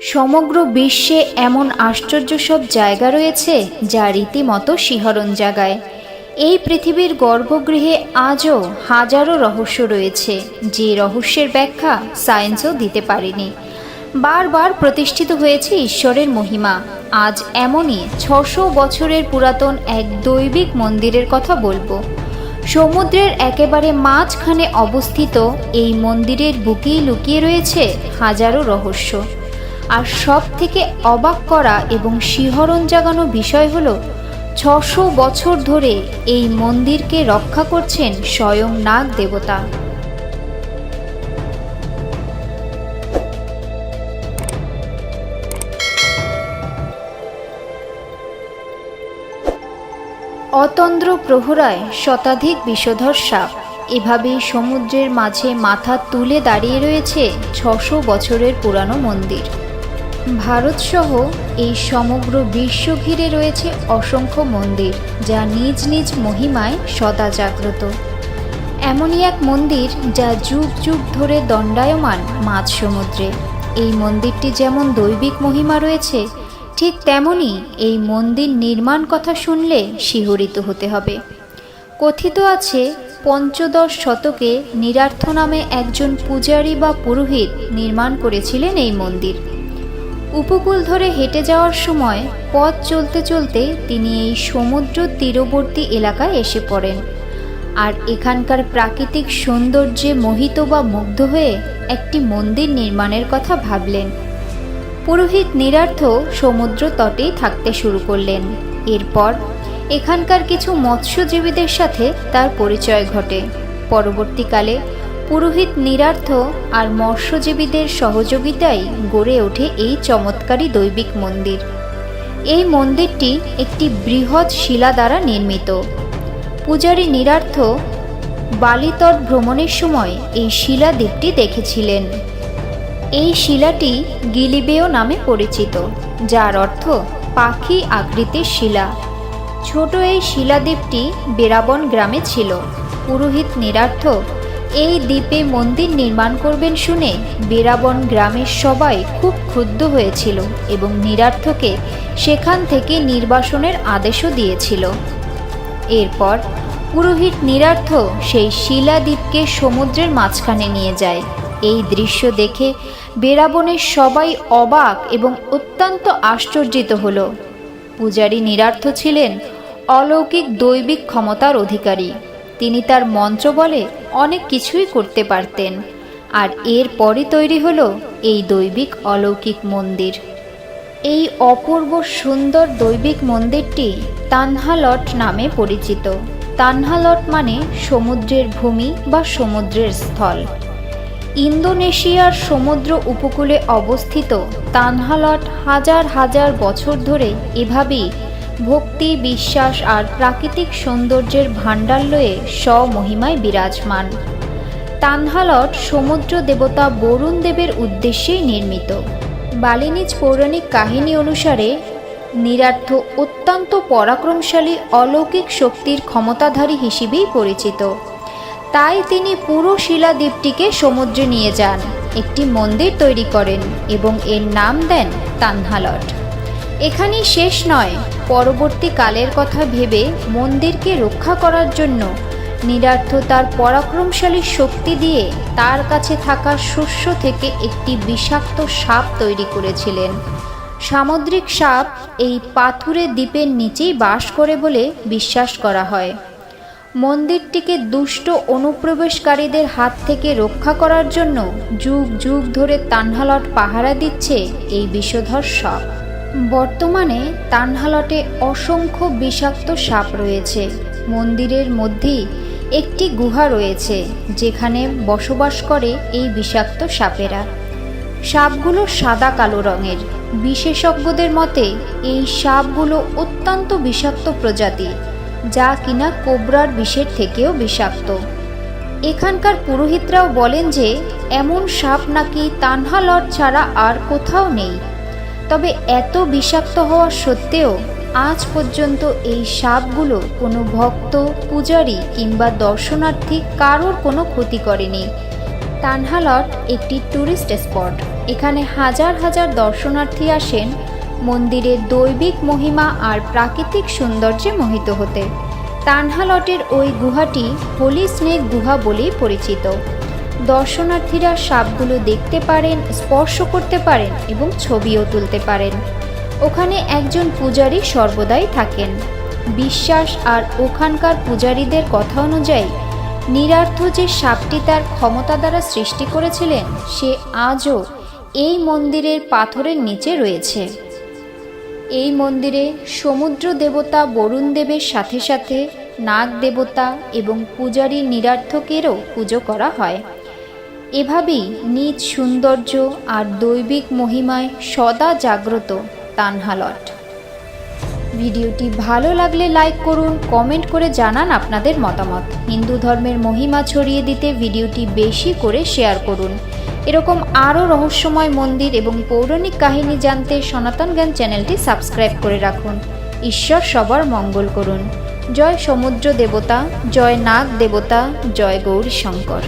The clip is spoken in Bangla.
সমগ্র বিশ্বে এমন আশ্চর্য সব জায়গা রয়েছে যা রীতিমতো শিহরণ জাগায়। এই পৃথিবীর গর্ভগৃহে আজও হাজারো রহস্য রয়েছে, যে রহস্যের ব্যাখ্যা সায়েন্সও দিতে পারেনি। বারবার প্রতিষ্ঠিত হয়েছে ঈশ্বরের মহিমা। আজ এমনই ছশো বছরের পুরাতন এক দৈবিক মন্দিরের কথা বলব। সমুদ্রের একেবারে মাঝখানে অবস্থিত এই মন্দিরের বুকেই লুকিয়ে রয়েছে হাজারো রহস্য। আর সব থেকে অবাক করা এবং শিহরণ জাগানো বিষয় হলো, ছশো বছর ধরে এই মন্দিরকে রক্ষা করছেন স্বয়ং নাগ দেবতা। অতন্দ্র প্রহরায় শতাধিক বিষধর সাপ। এভাবেই সমুদ্রের মাঝে মাথা তুলে দাঁড়িয়ে রয়েছে ছশো বছরের পুরানো মন্দির। ভারতসহ এই সমগ্র বিশ্ব ঘিরে রয়েছে অসংখ্য মন্দির, যা নিজ নিজ মহিমায় সদা জাগ্রত এমনই এক মন্দির যা যুগ যুগ ধরে দণ্ডায়মান মাঝ সমুদ্রে এই মন্দিরটি যেমন দৈবিক মহিমা রয়েছে, ঠিক তেমনই এই মন্দির নির্মাণ কথা শুনলে শিহরিত হতে হবে। কথিত আছে, পঞ্চদশ শতকে নিরার্থ নামে একজন পূজারী বা পুরোহিত নির্মাণ করেছিলেন এই মন্দির। উপকূল ধরে হেঁটে যাওয়ার সময় পথ চলতে চলতে তিনি এই সমুদ্র তীরবর্তী এলাকায় এসে পড়েন। আর এখানকার প্রাকৃতিক সৌন্দর্যে মোহিত বা মুগ্ধ হয়ে একটি মন্দির নির্মাণের কথা ভাবলেন। পুরোহিত নিরার্থ সমুদ্র তটেই থাকতে শুরু করলেন। এরপর এখানকার কিছু মৎস্যজীবীদের সাথে তার পরিচয় ঘটে। পরবর্তীকালে পুরোহিত নিরার্থ আর মৎস্যজীবীদের সহযোগিতায় গড়ে ওঠে এই চমৎকারী দৈবিক মন্দির। এই মন্দিরটি একটি বৃহৎ শিলা দ্বারা নির্মিত। পূজারী নিরার্থ বালিতট ভ্রমণের সময় এই শিলা দ্বীপটি দেখেছিলেন। এই শিলাটি গিলিবেও নামে পরিচিত, যার অর্থ পাখি আকৃতির শিলা। ছোট এই শিলাদ্বীপটি বেরাবন গ্রামে ছিল। পুরোহিত নিরার্থ এই দ্বীপে মন্দির নির্মাণ করবেন শুনে বেরাবন গ্রামের সবাই খুব ক্ষুব্ধ হয়েছিল এবং নিরার্থকে সেখান থেকে নির্বাসনের আদেশও দিয়েছিল। এরপর পুরোহিত নিরার্থ সেই শিলাদ্বীপকে সমুদ্রের মাঝখানে নিয়ে যায়। এই দৃশ্য দেখে বেরাবনের সবাই অবাক এবং অত্যন্ত আশ্চর্যিত হল। পূজারী নিরার্থ ছিলেন অলৌকিক দৈবিক ক্ষমতার অধিকারী। তিনি তার মন্ত্র বলে অনেক কিছুই করতে পারতেন। আর এর পরে তৈরি হলো এই দৈবিক অলৌকিক মন্দির। এই অপূর্ব সুন্দর দৈবিক মন্দিরটি তানহালট নামে পরিচিত। তানহালট মানে সমুদ্রের ভূমি বা সমুদ্রের স্থল। ইন্দোনেশিয়ার সমুদ্র উপকূলে অবস্থিত তানহালট হাজার হাজার বছর ধরে এভাবেই ভক্তি, বিশ্বাস আর প্রাকৃতিক সৌন্দর্যের ভাণ্ডার লয়ে স্বমহিমায় বিরাজমান। তানহালট সমুদ্র দেবতা বরুণ দেবের উদ্দেশ্যেই নির্মিত। বালিনিজ পৌরাণিক কাহিনী অনুসারে, নিরার্থ অত্যন্ত পরাক্রমশালী অলৌকিক শক্তির ক্ষমতাধারী হিসেবেই পরিচিত। তাই তিনি পুরো শিলাদ্বীপটিকে সমুদ্রে নিয়ে যান, একটি মন্দির তৈরি করেন এবং এর নাম দেন তানহালট এখানেই শেষ নয়। পরবর্তী কালের কথা ভেবে মন্দিরকে রক্ষা করার জন্য নিরার্থ তার পরাক্রমশালী শক্তি দিয়ে তার কাছে থাকা শস্য থেকে একটি বিষাক্ত সাপ তৈরি করেছিলেন। সামুদ্রিক সাপ এই পাথুরে দ্বীপের নিচেই বাস করে বলে বিশ্বাস করা হয়। মন্দিরটিকে দুষ্ট অনুপ্রবেশকারীদের হাত থেকে রক্ষা করার জন্য যুগ যুগ ধরে তানহালট পাহারা দিচ্ছে এই বিষধর সাপ। বর্তমানে তানহালটে অসংখ্য বিষাক্ত সাপ রয়েছে। মন্দিরের মধ্যেই একটি গুহা রয়েছে, যেখানে বসবাস করে এই বিষাক্ত সাপেরা। সাপগুলো সাদা কালো রঙের। বিশেষজ্ঞদের মতে, এই সাপগুলো অত্যন্ত বিষাক্ত প্রজাতি, যা কিনা কোবরার বিষের থেকেও বিষাক্ত। এখানকার পুরোহিতরাও বলেন যে, এমন সাপ নাকি তানহালট ছাড়া আর কোথাও নেই। তবে এত বিষাক্ত হওয়া সত্ত্বেও আজ পর্যন্ত এই সাপগুলো কোনো ভক্ত, পূজারী কিংবা দর্শনার্থী কারোর কোনো ক্ষতি করেনি। তানহালট একটি ট্যুরিস্ট স্পট। এখানে হাজার হাজার দর্শনার্থী আসেন মন্দিরের দৈবিক মহিমা আর প্রাকৃতিক সৌন্দর্যে মোহিত হতে। তানহালটের ওই গুহাটি হোলি স্নেক গুহা বলেই পরিচিত। দর্শনার্থীরা সাপগুলো দেখতে পারেন, স্পর্শ করতে পারেন এবং ছবিও তুলতে পারেন। ওখানে একজন পূজারী সর্বদাই থাকেন। বিশ্বাস আর ওখানকার পূজারীদের কথা অনুযায়ী, নিরার্থ যে সাপটি তার ক্ষমতা দ্বারা সৃষ্টি করেছিলেন, সে আজও এই মন্দিরের পাথরের নিচে রয়েছে। এই মন্দিরে সমুদ্র দেবতা বরুণ দেবের সাথে সাথে নাগ দেবতা এবং পূজারী নিরার্থকেরও পুজো করা হয়। এভাবেই নিজ সৌন্দর্য আর দৈবিক মহিমায় সদা জাগ্রত তানহালট ভিডিওটি ভালো লাগলে লাইক করুন, কমেন্ট করে জানান আপনাদের মতামত। হিন্দু ধর্মের মহিমা ছড়িয়ে দিতে ভিডিওটি বেশি করে শেয়ার করুন। এরকম আরও রহস্যময় মন্দির এবং পৌরাণিক কাহিনী জানতে সনাতন জ্ঞান চ্যানেলটি সাবস্ক্রাইব করে রাখুন। ঈশ্বর সবার মঙ্গল করুন। জয় সমুদ্র দেবতা, জয় নাগ দেবতা, জয় গৌরী শঙ্কর